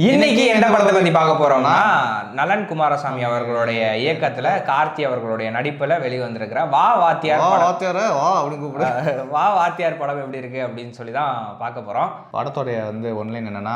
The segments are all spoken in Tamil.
இன்னைக்கு என்ன படத்தை பத்தி பார்க்க போறோம்னா நலன் குமாரசாமி அவர்களுடைய இயக்கத்துல கார்த்தி அவர்களுடைய நடிப்புல வெளிவந்திருக்கிற வா வாத்தியார் வாத்தியார? வா அப்படின்னு கூப்பிடு. வா வாத்தியார் படம் எப்படி இருக்கு அப்படின்னு சொல்லி தான் பார்க்க போறோம். படத்தோடைய வந்து ஒன்லைன் என்னன்னா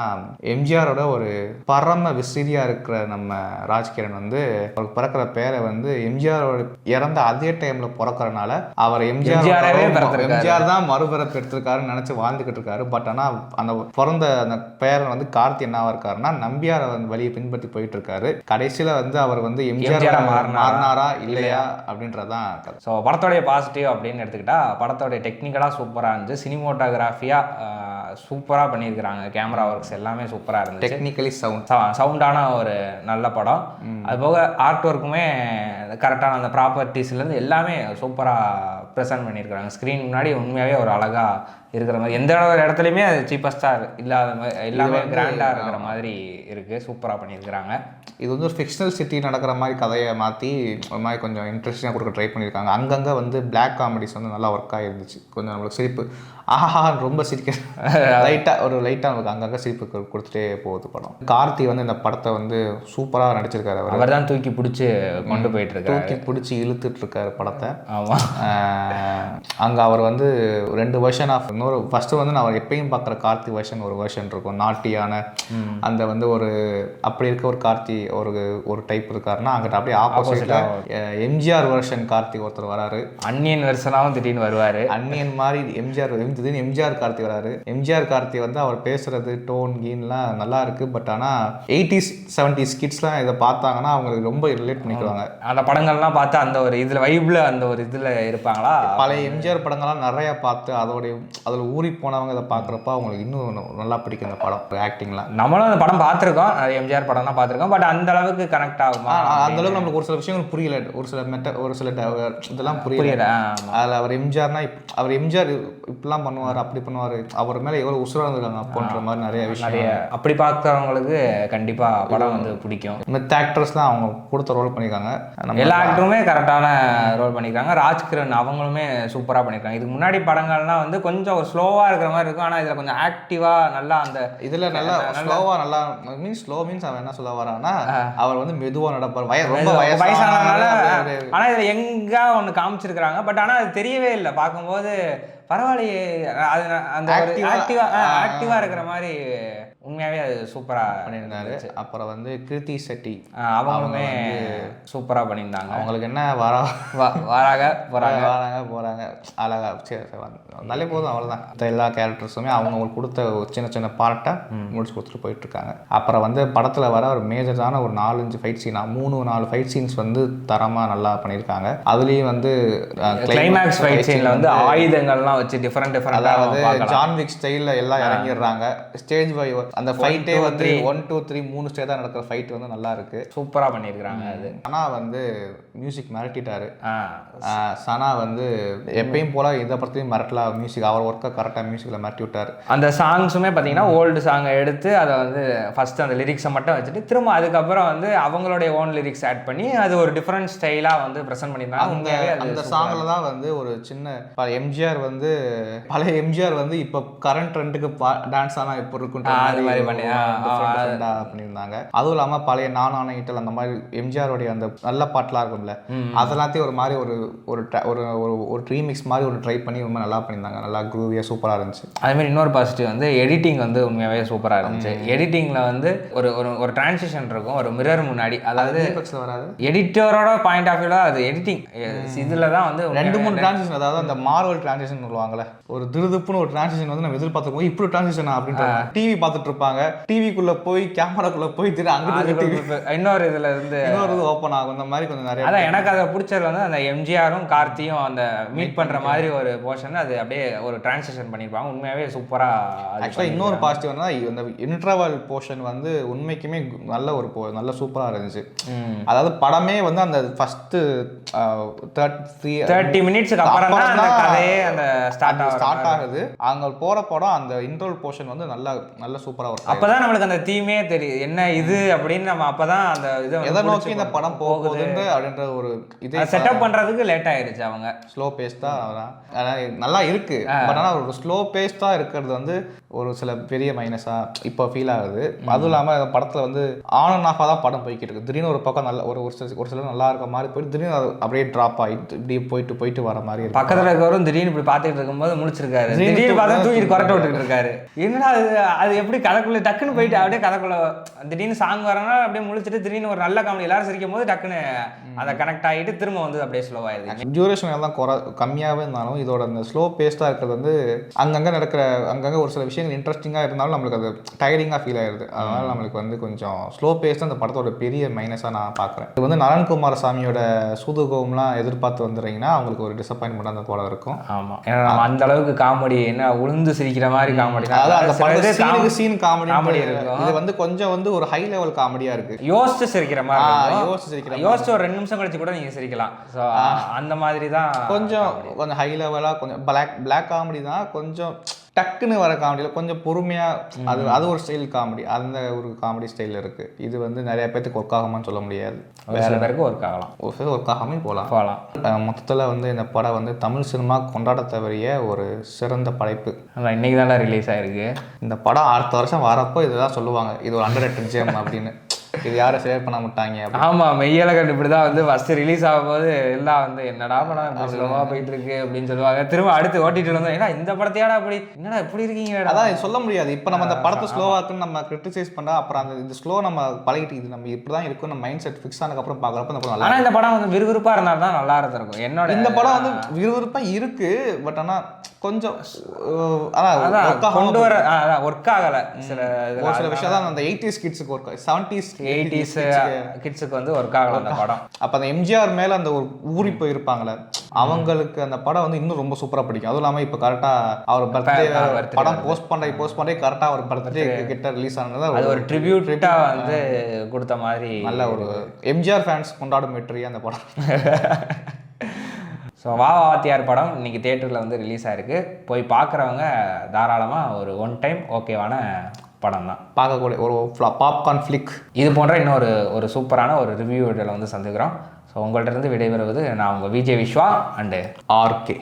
எம்ஜிஆரோட ஒரு பரம விசிறியா இருக்கிற நம்ம ராஜ்கிரண் வந்து அவருக்கு பிறக்கிற பேரை வந்து எம்ஜிஆரோட இறந்த அதே டைம்ல பிறக்கறனால அவர் எம்ஜிஆராவே எம்ஜிஆர். எம்ஜிஆர் தான் மறுபிறப்பு எடுத்திருக்காருன்னு நினைச்சு வாழ்ந்துகிட்டு இருக்காரு. பட் ஆனா அந்த பிறந்த அந்த பேரன் வந்து கார்த்தி என்னவா இருக்காருன்னா நம்பியாரை வந்து வழியை பின்பற்றி போயிட்டு இருக்காரு கடைசியில வந்து அவர் வந்து எம்ஜிஆர் மாறினாரா? இல்லையா? அப்படின்றதான். ஸோ படத்தோடைய பாசிட்டிவ் அப்படின்னு எடுத்துக்கிட்டா படத்தோடைய டெக்னிக்கலாக சூப்பராக இருந்துச்சு. சினிமோட்டோகிராஃபியாக சூப்பராக பண்ணியிருக்கிறாங்க. கேமரா ஒர்க்ஸ் எல்லாமே சூப்பராக இருந்துச்சு. டெக்னிக்கலி சவுண்ட் சவுண்டான ஒரு நல்ல படம். அது போக ஆர்ட் ஒர்க்குமே கரெக்டான அந்த ப்ராப்பர்ட்டிஸ்லேருந்து எல்லாமே சூப்பராக ப்ரெசென்ட் பண்ணியிருக்கிறாங்க. ஸ்க்ரீன் முன்னாடி உண்மையாகவே ஒரு அழகாக இருக்கிற மாதிரி எந்த ஒரு இடத்துலையுமே அது சீப்பஸ்டாக இல்லாத மாதிரி எல்லாமே கிராண்டாக இருக்கிற மாதிரி இருக்குது சூப்பராக பண்ணியிருக்கிறாங்க. இது வந்து ஒரு ஃபிக்ஷனல் சிட்டி நடக்கிற மாதிரி கதையை மாற்றி ஒரு மாதிரி கொஞ்சம் இன்ட்ரெஸ்டிங்காக கொடுக்க ட்ரை பண்ணியிருக்காங்க. அங்கங்கே வந்து பிளாக் காமெடிஸ் வந்து நல்லா ஒர்க் ஆகிருந்துச்சு கொஞ்சம் நம்மளுக்கு சிரிப்பு ஆஹா ரொம்ப சிரிக்க லைட்டாக ஒரு லைட்டாக நமக்கு அங்கங்கே சிரிப்பு கொடு- கொடுத்துட்டே போகுது படம். கார்த்தி வந்து இந்த படத்தை வந்து சூப்பராக நடிச்சிருக்காரு அவர். அவர் தான் தூக்கி பிடிச்சி கொண்டு போயிட்டு இருக்காரு. தூக்கி பிடிச்சி இழுத்துட்டு இருக்காரு படத்தை. ஆமாம் அங்கே அவர் வந்து ரெண்டு வெர்ஷன் ஆஃப் இன்னொரு ஃபஸ்ட்டு வந்து நான் எப்பயும் பார்க்குற கார்த்தி வெர்ஷன் ஒரு வெர்ஷன் இருக்கும். நாட்டியான அந்த வந்து ஒரு அப்படி இருக்க ஒரு கார்த்தி ஒரு ஒரு டைப் இருக்காருன்னா அங்கிட்ட அப்படியே ஆப்போசிட்டாக எம்ஜிஆர் வெர்ஷன் கார்த்தி ஒருத்தர் வராரு. அன்னியன் வருஷனாவும் திடீர்னு வருவார். அன்னியன் மாதிரி எம்ஜிஆர் திடீர்னு எம்ஜிஆர் கார்த்தி வராரு. எம்ஜிஆர் கார்த்தி வந்து அவர் பேசுறது டோன் கீன்லாம் நல்லா இருக்கு. பட் ஆனால் எயிட்டிஸ் செவன்டிஸ் கிட்ஸ்லாம் இதை பார்த்தாங்கன்னா அவங்களுக்கு ரொம்ப ரிலேட் பண்ணிக்குவாங்க. அந்த படங்கள்லாம் பார்த்து அந்த ஒரு இதில் வைப்பில் அந்த ஒரு இதில் இருப்பாங்களா? பழைய எம்ஜிஆர் படங்கள்லாம் நிறைய பார்த்து அதோடைய அதில் ஊறி போனவங்க இதை பார்க்குறப்ப அவங்களுக்கு இன்னும் நல்லா பிடிக்கும் இந்த படம் ஆக்டிங்லாம் நம்மளும் அந்த படம் பார்த்துருக்கோம். எம்ஜிஆர் படம் தான் பார்த்துருக்கோம். பட் அந்த அளவுக்கு கனெக்ட் ஆகுமா? அந்த அளவுக்கு நம்மளுக்கு ஒரு சில விஷயங்கள் புரியல. ஒரு சில மெட்ட ஒரு சில இதெல்லாம் புரியல. அதில் அவர் எம்ஜிஆர்னா அவர் எம்ஜிஆர் இப்படிலாம் பண்ணுவார் அப்படி பண்ணுவார். அவர் மேலே எவ்வளோ உசுராக இருந்திருக்காங்க அப்போன்ற மாதிரி நிறைய விஷயம். நிறைய. அப்படி பார்க்குறவங்களுக்கு கண்டிப்பா படம் வந்து பிடிக்கும். மித்த ஆக்டர்ஸ்லாம் அவங்க கொடுத்த ரோல் பண்ணியிருக்காங்க. எல்லா ஆக்டருமே கரெக்டான ரோல் பண்ணியிருக்காங்க. ராஜ்கிரண் அவங்களுமே சூப்பராக பண்ணியிருக்காங்க இதுக்கு முன்னாடி படங்கள்லாம் வந்து கொஞ்சம் ஒரு ஸ்லோவாக இருக்கிற மாதிரி இருக்கும். ஆனால் இதில் கொஞ்சம் ஆக்டிவாக நல்லா அந்த இதுல நல்லா ஸ்லோவா நல்லா மீன்ஸ் ஸ்லோ மீன்ஸ் அவன் என்ன சொல்ல வரான்னா அவர் வந்து மெதுவா நடப்பார். வய ரொம்ப வயசானதுனால வயசானதுனால ஆனா இதுல எங்க ஒண்ணு காமிச்சிருக்கிறாங்க. பட் ஆனா அது தெரியவே இல்லை. பார்க்கும்போது பரவாயில்லையே. அது அந்த Active-ஆ, ஆக்டிவா ஆ, ஆக்டிவா இருக்கிற மாதிரி உண்மையாவே அது சூப்பரா பண்ணியிருந்தாரு. அப்புறம் வந்து கிருத்தி செட்டி. அவங்களுமே சூப்பரா பண்ணியிருந்தாங்க. அவங்களுக்கு என்ன வரா வாராக போறாங்க. வராங்க போறாங்க. அழகா சரி சரி வந்து- வந்தாலே போதும் அவ்வளவுதான். மத்த எல்லா கேரக்டர்ஸுமே அவங்க அவங்களுக்கு கொடுத்த ஒரு சின்ன சின்ன பார்ட்டை முடிச்சு கொடுத்துட்டு போயிட்டு இருக்காங்க அப்புறம் வந்து படத்துல வர ஒரு மேஜரான ஒரு நாலஞ்சு ஃபைட் சீன் மூணு நாலு ஃபைட் சீன்ஸ் வந்து தரமா நல்லா பண்ணியிருக்காங்க. அதுலயும் வந்து கிளைமேக்ஸ் ஃபைட் சீன்ல வந்து ஆயுதங்கள்லாம் வச்சு டிஃபரெண்ட் அதாவது டிஃபரெண்ட் ஜான் விக் ஸ்டைல்ல எல்லாம் இறங்கிடுறாங்க. ஸ்டேஜ் பை அந்த ஃபைட்டே வந்து ஒன் டூ த்ரீ மூணு ஸ்டே தான் நடக்கிற ஃபைட் வந்து நல்லா இருக்கு. சூப்பரா பண்ணியிருக்கிறாங்க அது. ஆனா வந்து மியூசிக் மிரட்டிட்டாரு. சனா வந்து எப்பயும் போல இந்த படத்துலையும் மிரட்டலா. மியூசிக் அவர் ஒர்க்கை கரெக்டாக மியூசிக்கில் மிரட்டி விட்டாரு. அந்த சாங்ஸுமே பார்த்தீங்கன்னா ஓல்டு சாங்கை எடுத்து அதை வந்து ஃபர்ஸ்ட் அந்த லிரிக்ஸை மட்டும் வச்சுட்டு திரும்ப அதுக்கப்புறம் வந்து அவங்களுடைய ஓன் லிரிக்ஸ் ஆட் பண்ணி அது ஒரு டிஃப்ரெண்ட் ஸ்டைலாக வந்து ப்ரெசென்ட் பண்ணியிருந்தாங்க அந்த சாங்ல தான் வந்து ஒரு சின்ன எம்ஜிஆர் வந்து பழைய எம்ஜிஆர் வந்து இப்போ கரண்ட் ட்ரெண்டுக்கு டான்ஸ் ஆனா இப்போ அது மாதிரி பண்ணி, பண்ணியிருந்தாங்க அதுவும் இல்லாம பழைய நான் ஆணையிட்டல் அந்த மாதிரி எம்ஜிஆருடைய அந்த நல்ல பாட்டுலாம் இருக்கும்ல அதெல்லாத்தையும் ஒரு மாதிரி ஒரு ஒரு ஒரு ஒரு ரீமிக்ஸ் மாதிரி ஒரு ட்ரை பண்ணி ரொம்ப நல்லா பண்ணியிருந்தாங்க. நல்லா குரூவியா சூப்பரா இருந்துச்சு. அதே மாதிரி இன்னொரு பாசிட்டிவ் வந்து எடிட்டிங் வந்து உண்மையாவே சூப்பராக இருந்துச்சு. எடிட்டிங்கில் வந்து ஒரு ஒரு ஒரு டிரான்சிஷன் இருக்கும் ஒரு மிரர் முன்னாடி. அதாவது வராது? எடிட்டரோட பாயிண்ட் ஆஃப் வியூவில் அது எடிட்டிங் இதில் தான் வந்து ரெண்டு மூணு டிரான்சிஷன் அதாவது அந்த மார்வல் டிரான்சிஷன் சொல்லுவாங்கல்ல ஒரு திருதுப்புன்னு ஒரு டிரான்சிஷன் வந்து நம்ம எதிர்பார்த்துருக்கோம் இப்படி டிரான்சிஷன் அப்படின்ற டிவி பார்த்துட்டு இருப்பாங்க டிவிக்குள்ள போய் கேமராக்குள்ள போய் திரு ஒரு- இன்னொரு இதில் இருந்து இன்னொரு ஓப்பன் ஆகும். இந்த மாதிரி கொஞ்சம் நிறைய அதான் எனக்கு அதை பிடிச்சது வந்து அந்த எம்ஜிஆரும் கார்த்தியும் அந்த மீட் பண்ற மாதிரி ஒரு போர்ஷன் அது அப்படியே ஒரு டிரான்சிஷன் பண்ணியிருப்பாங்க உண்மையாவே சூப்பரா ஆக்சுவலாக இன்னொரு பாசிட்டிவ் வந்து இந்த இன்டர்வல் போர்ஷன் வந்து உண்மைக்குமே நல்ல ஒரு நல்ல சூப்பரா இருந்துச்சு. அதாவது படமே வந்து அந்த ஃபர்ஸ்ட் தேர்ட் த்ரீ தேர்ட்டி மினிட்ஸ்க்கு அப்புறம் தான் அந்த கதையே அந்த ஸ்டார்ட் ஸ்டார்ட் ஆகுது. அங்க போற படம் அந்த இன்ட்ரோல் போர்ஷன் வந்து நல்லா நல்ல சூப்பரா ஒர்க் அப்பதான் நம்மளுக்கு அந்த தீமே தெரியும் என்ன இது அப்படின்னு நம்ம அப்பதான் அந்த இதை எதை நோக்கி இந்த படம் போகுதுன்ற அப்படின்ற ஒரு இதே செட்டப் பண்றதுக்கு லேட் ஆயிருச்சு அவங்க. ஸ்லோ பேஸ் தான் நல்லா இருக்கு. பட் ஆனால் ஒரு ஸ்லோ பேஸ் தான் இருக்கிறது வந்து ஒரு சில பெரிய மைனஸா இப்போ ஃபீல் ஆகுது. அதுவும் இல்லாமல் படத்துல வந்து ஆன் அண்ட் ஆஃபாக தான் படம் போய்கிட்டு இருக்கு. திடீர்னு ஒரு பக்கம் நல்ல ஒரு ஒரு சில ஒரு சில நல்லா இருக்க மாதிரி போயிட்டு திடீர்னு அது அப்படியே ட்ராப் ஆகிட்டு இப்படி போயிட்டு போயிட்டு வர மாதிரி இருக்கு. பக்கத்துல இருக்கவரும் திடீர்னு இப்படி பார்த்துட்டு இருக்கும்போது முழிச்சிருக்காரு. திடீர்னு பார்த்தா தூக்கிட்டு கொரட்டை விட்டுட்டு இருக்காரு. என்னடா அது அது எப்படி கதைக்குள்ள டக்குன்னு போயிட்டு அப்படியே கதைக்குள்ள திடீர்னு சாங் வரனா அப்படியே முழிச்சிட்டு திடீர்னு ஒரு நல்ல காமெடி எல்லாரும் சிரிக்கும் போது டக்குன்னு அதை கனெக்ட் ஆகிட்டு திரும்ப வந்து அப்படியே ஸ்லோ ஆயிடுது டியூரேஷன் எல்லாம் குறை கம்மியாகவே இருந்தாலும் இதோட அந்த ஸ்லோ பேஸ்டாக இருக்கிறது வந்து அங்கங்கே நடக்கிற அங்கங்கே ஒரு சில விஷயங்கள் இன்ட்ரெஸ்டிங்காக இருந்தாலும் நம்மளுக்கு அது டயரிங்காக ஃபீல் ஆயிடுது அதனால நம்மளுக்கு வந்து கொஞ்சம் ஸ்லோ பேஸ் அந்த படத்தோட பெரிய மைனஸாக நான் பார்க்குறேன். இது வந்து நலன் குமார சாமியோட சூதுகோம்லாம் எதிர்பார்த்து வந்துடுறீங்கன்னா அவங்களுக்கு ஒரு டிசப்பாயின்மெண்ட் அந்த படம் இருக்கும். ஆமா. ஏன்னா அந்த அளவுக்கு காமெடி என்ன உளுந்து சிரிக்கிற மாதிரி காமெடி அதாவது அந்த சீனுக்கு சீன் காமெடி comedy இருக்கும். இது வந்து கொஞ்சம் வந்து ஒரு ஹை லெவல் காமெடியாக இருக்கு. யோசிச்சு சிரிக்கிற மாதிரி. யோசிச்சு சிரிக்கிற யோசிச்சு ஒரு ரெண்டு நிமிஷம் கழிச்சு கூட நீங்க சிரிக்கலாம். ஸோ அந்த மாதிரி தான் கொஞ்சம் கொஞ்சம் ஹை லெவலாக கொஞ்சம் பிளாக் பிளாக் காமெடி தான் கொஞ்சம் டக்குன்னு வர காமெடியில் கொஞ்சம் பொறுமையாக அது அது ஒரு ஸ்டைல் காமெடி அந்த ஒரு காமெடி ஸ்டைல் இருக்குது இது வந்து நிறைய பேர்த்துக்கு ஒர்க் ஆகுமான்னு சொல்ல முடியாது. வேற பேருக்கு ஒர்க் ஆகலாம். ஒரு சில ஒர்க் ஆகாமல் போகலாம். போகலாம். மொத்தத்தில் வந்து இந்த படம் வந்து தமிழ் சினிமா கொண்டாட தவறிய ஒரு சிறந்த படைப்பு. இன்னைக்கு தானே ரிலீஸ் ஆயிருக்கு. இந்த படம் அடுத்த வருஷம் வரப்போ இதுதான் சொல்லுவாங்க. இது ஒரு அண்டர் ரேட்டட் ஜேம் அப்படின்னு. இது யாரும் ஷேர் பண்ண மாட்டாங்க அப்படின்னு. ஆமா மெய்யழகன் இப்படி தான் வந்து ஃபர்ஸ்ட் ரிலீஸ் ஆகும்போது எல்லாம் வந்து என்னடா படம் ஸ்லோவா போயிட்டு இருக்கு அப்படின்னு சொல்லுவாங்க. திரும்ப அடுத்து ஓட்டிட்டு வந்து ஏன்னா இந்த படத்தையாடா அப்படி என்னடா இப்படி இருக்கீங்க அதான் சொல்ல முடியாது. இப்போ நம்ம அந்த படத்தை ஸ்லோவாக இருக்குன்னு நம்ம கிரிட்டிசைஸ் பண்ணா அப்புறம் அந்த இந்த ஸ்லோ நம்ம பழகிட்டு இது நம்ம இப்படி தான் இருக்கும் நம்ம மைண்ட் செட் ஃபிக்ஸ் ஆனதுக்கப்புறம் பார்க்குறப்ப இந்த படம் நல்லா ஆனா இந்த படம் வந்து விறுவிறுப்பா இருந்தா தான் நல்லா இருந்திருக்கும். என்னோட இந்த படம் வந்து விறுவிறுப்பாக இருக்கு பட் ஆனா கொஞ்சம் அதான் கொண்டு வர ஒர்க் ஆகல சில ஒரு சில விஷயம் தான் அந்த எயிட்டிஸ் கிட்ஸுக்கு ஒர்க் செவன்டிஸ் எயிட்டிஸ் கிட்ஸுக்கு வந்து ஒர்க் ஆகல அந்த படம். அப்போ அந்த எம்ஜிஆர் மேல அந்த ஒரு ஊறி போயிருப்பாங்களே அவங்களுக்கு அந்த படம் வந்து இன்னும் ரொம்ப சூப்பரா பிடிக்கும். அதுவும் இல்லாம இப்போ கரெக்டா அவர் பர்த்டே படம் போஸ்ட் பண்ண போஸ்ட் பண்ணி கரெக்டா அவர் பர்த்டே கிட்ட ரிலீஸ் ஆனது அது ஒரு ட்ரிபியூட்டா வந்து கொடுத்த மாதிரி நல்ல ஒரு எம்ஜிஆர் ஃபேன்ஸ் கொண்டாடும் வெற்றி அந்த படம். ஸோ வா வா வாத்தியார் படம் இன்னைக்கு தேட்டரில் வந்து ரிலீஸ் ஆயிருக்கு. போய் பார்க்குறவங்க தாராளமாக ஒரு ஒன் டைம் ஓகேவான படம் தான். பார்க்கக்கூடிய ஒரு பாப்கார்ன் ஃபிளிக் இது போன்ற இன்னொரு ஒரு சூப்பரான ஒரு ரிவ்யூ வீடியோவில் வந்து சந்திக்கிறோம். ஸோ உங்கள்ட்ட இருந்து விடைபெறுவது நான் உங்கள் விஜய் விஸ்வா அண்டு ஆர்கே